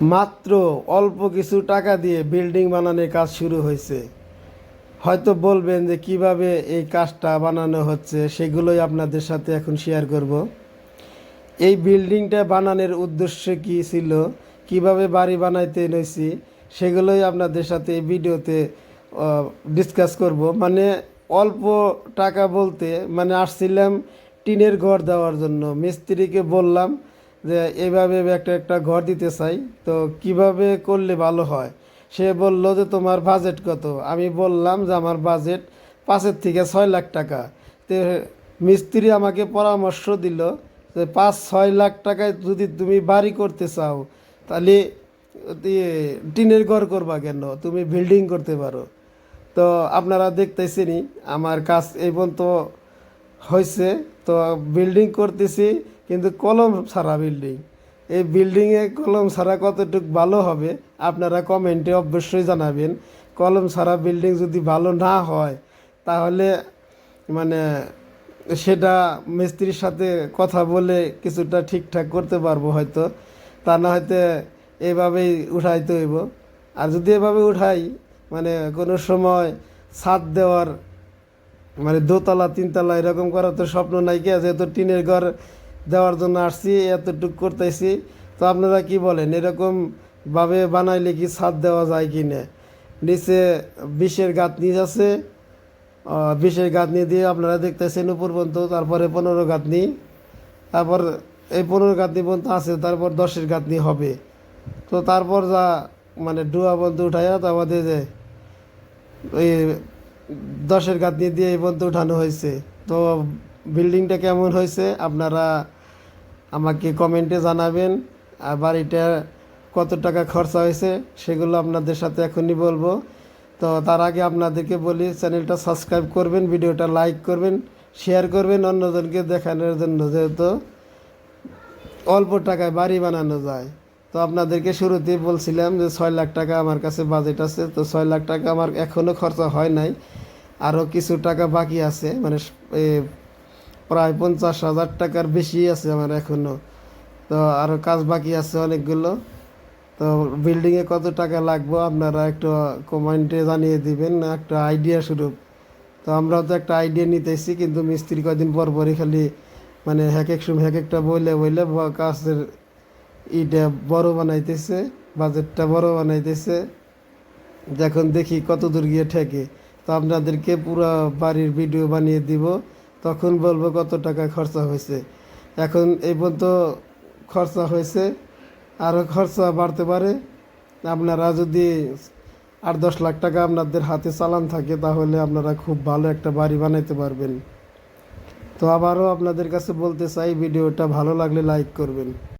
মাত্র অল্প কিছু টাকা দিয়ে বিল্ডিং বানানোর কাজ শুরু হয়েছে। হয়তো বলবেন যে কীভাবে এই কাজটা বানানো হচ্ছে, সেগুলোই আপনাদের সাথে এখন শেয়ার করব। এই বিল্ডিংটা বানানোর উদ্দেশ্য কি ছিল? কীভাবে বাড়ি বানাইতে নইছি সেগুলোই আপনাদের সাথে এই ভিডিওতে ডিসকাস করব। মানে অল্প টাকা বলতে মানে আসছিলাম টিনের ঘর দেওয়ার জন্য। মিস্ত্রিকে বললাম যে এইভাবে একটা একটা ঘর দিতে চাই, তো কীভাবে করলে ভালো হয়? সে বলল যে, তোমার বাজেট কত? আমি বললাম যে, আমার বাজেট পাঁচের থেকে ছয় লাখ টাকা। তো মিস্ত্রি আমাকে পরামর্শ দিল যে, পাঁচ, ছয় লাখ টাকায় যদি তুমি বাড়ি করতে চাও, তাহলে টিনের ঘর করবা কেন? তুমি বিল্ডিং করতে পারো। তো আপনারা দেখতেছেনই, আমার কাজ এই পর্যন্ত হয়েছে। তো বিল্ডিং করতেছি কিন্তু কলম ছাড়া বিল্ডিং এই বিল্ডিংয়ে কলম ছাড়া কতটুক ভালো হবে, আপনারা কমেন্টে অবশ্যই জানাবেন। কলম ছাড়া বিল্ডিং যদি ভালো না হয়, তাহলে মানে সেটা মিস্ত্রির সাথে কথা বলে কিছুটা ঠিকঠাক করতে পারব হয়তো। তা না হয়তো এভাবেই উঠাইতে হইব। আর যদি এভাবে উঠাই মানে কোনো সময় ছাদ দেওয়ার মানে দোতলা, তিনতলা এরকম করার তো স্বপ্ন নাই কে? যেহেতু টিনের ঘর দেওয়ার জন্য আসছি, এতটুকু করতেছি। তো আপনারা কি বলেন, এরকম ভাবে বানাইলে কি ছাদ দেওয়া যায় কি না নিচে বিশের গাঁথনি আছে বিষের গাঁথনি দিয়ে আপনারা দেখতেছেন উপর পর্যন্ত, তারপরে পনেরো গাঁথনি। তারপর এই পনেরো গাঁথনি পর্যন্ত আছে, তারপর দশের গাঁথনি হবে। তো তারপর যা মানে ডুয়া বন্ধ উঠাইয়া তারপরে যে ওই দশের গাঁথনি দিয়ে এই পর্যন্ত উঠানো হয়েছে। তো বিল্ডিংটা কেমন হয়েছে আপনারা আমাকে কমেন্টে জানাবেন। আর বাড়িটা কত টাকা খরচা হয়েছে সেগুলো আপনাদের সাথে এখনই বলব। তো তার আগে আপনাদেরকে বলি, চ্যানেলটা সাবস্ক্রাইব করবেন, ভিডিওটা লাইক করবেন, শেয়ার করবেন, অন্যজনকে দেখানোর জন্য যেহেতু অল্প টাকায় বাড়ি বানানো যায়। তো আপনাদেরকে শুরুতেই বলছিলাম যে ছয় লাখ টাকা আমার কাছে বাজেট আছে, তো ছয় লাখ টাকা আমার এখনও খরচা হয় নাই। আরও কিছু টাকা বাকি আছে মানে প্রায় পঞ্চাশ হাজার টাকার বেশি আছে আমার এখনও তো আরও কাজ বাকি আছে অনেকগুলো। তো বিল্ডিংয়ে কত টাকা লাগবে আপনারা একটু কমেন্টে জানিয়ে দিবেন, একটা আইডিয়া স্বরূপ। তো আমরাও তো একটা আইডিয়া নিতেছি, কিন্তু মিস্ত্রি কদিন পর পরই খালি মানে এক এক সময় এক একটা বইলে বইলে কাজের ইটা বড় বানাইতেছে বাজেটটা বড় বানাইতেছে। এখন দেখি কত দূর গিয়ে ঠেকে। তো আপনাদেরকে পুরো বাড়ির ভিডিও বানিয়ে দিব। তখন বলব কত টাকা খরচা হয়েছে। এখন এই পর্যন্ত খরচা হয়েছে আরও খরচা বাড়তে পারে। আপনারা যদি আট দশ লাখ টাকা আপনাদের হাতে চালান থাকে, তাহলে আপনারা খুব ভালো একটা বাড়ি বানাইতে পারবেন। তো আবারও আপনাদের কাছে বলতে চাই, ভিডিওটা ভালো লাগলে লাইক করবেন।